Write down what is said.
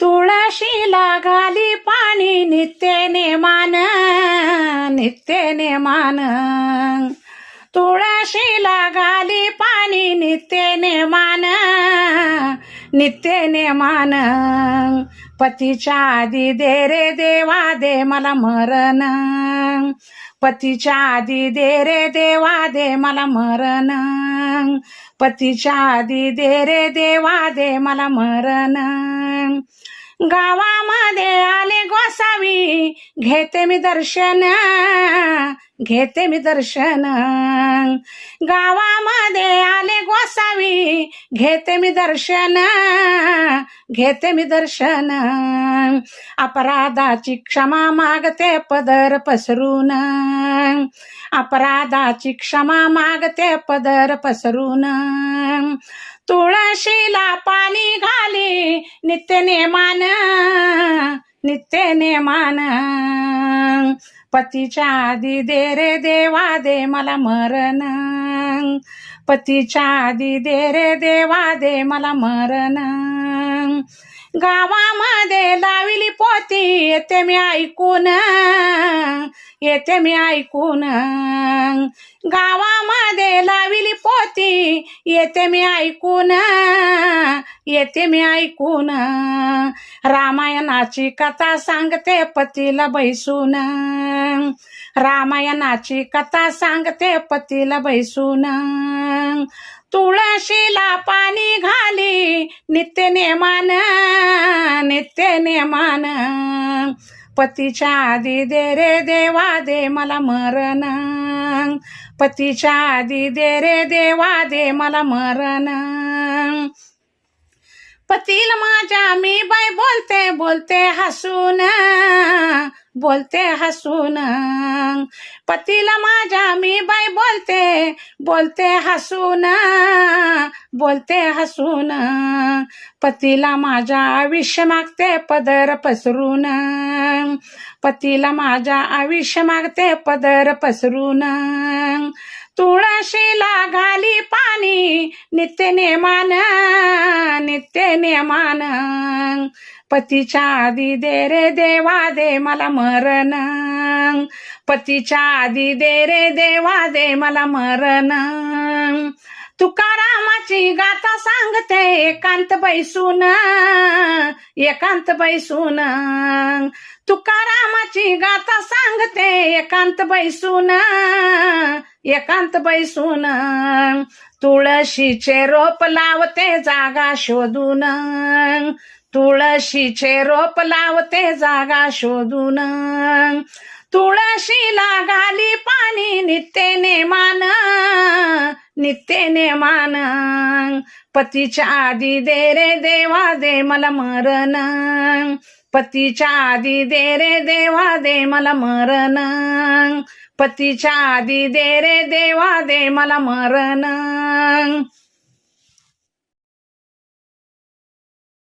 तुळशीला घाली पाणी नित्य नेमान नित्य नेमान तुळशीला घाली पाणी नित्य नेमान नित्य नेमान पतीच्या आधी दे रे देवा दे मला मरण. पतीच्या आधी दे रे देवा दे मला मरण. पतीच्या आधी दे रे देवा दे मला मरण. गावामध्ये आले गोसावी घेते मी दर्शन. घेते मी दर्शन. गावामध्ये आले गोसावी घेते मी दर्शन. घेते मी दर्शन. अपराधाची क्षमा मागते पदर पसरून. अपराधाची क्षमा मागते पदर पसरून. तुळशीला पाणी घाली नित्य नेमान. नित्य नेमान पतीच्या आधी दे रे देवा दे मला मरण. पतीच्या आधी दे रे देवा दे मला मरण. गावामध्ये लाविली पोती येते मी ऐकून येते मी ऐकून. गावामध्ये लाविली पोती येते मी ऐकून येते मी ऐकून. रामायणाची कथा सांगते पतीला बैसून. रामायणाची कथा सांगते पतीला बैसून. तुळशीला पाणी घा नित्य नेमान नित्य नेमान. पतीच्या आधी दे रे देवा दे मला मरण. पतीच्या आधी दे रे देवा दे मला मरण. पतीला माझ्या मी बाय बोलते बोलते हसून बोलते हसून. पतीला माझ्या मी बाय बोलते बोलते हसून बोलते हसून. पतीला माझ्या आयुष्य मागते पदर पसरून. पतीला माझ्या आयुष्य मागते पदर पसरून. तुळशीला घाली पाणी नित्य नेमान नित्य नेमान. पतीच्या आधी दे रे देवा दे मला मरण. पतीच्या आधी दे रे देवा दे मला मरण. तुकारामाची गाथा सांगते एकांत बैसून एकांत बैसून. तुकारामाची गाथा सांगते एकांत बैसून. एकांत बैसून तुळशीचे रोप लावते जागा शोधून. तुळशीचे रोप लावते जागा शोधून. तुळशीला घाली पाणी नित्य नेमान नित्य नेमान. पतीच्या आधी दे रे देवा दे मला मरण. पतीच्या आधी दे रे देवा दे मला मरण. पतीच्या आधी दे रे देवा दे मला मरण.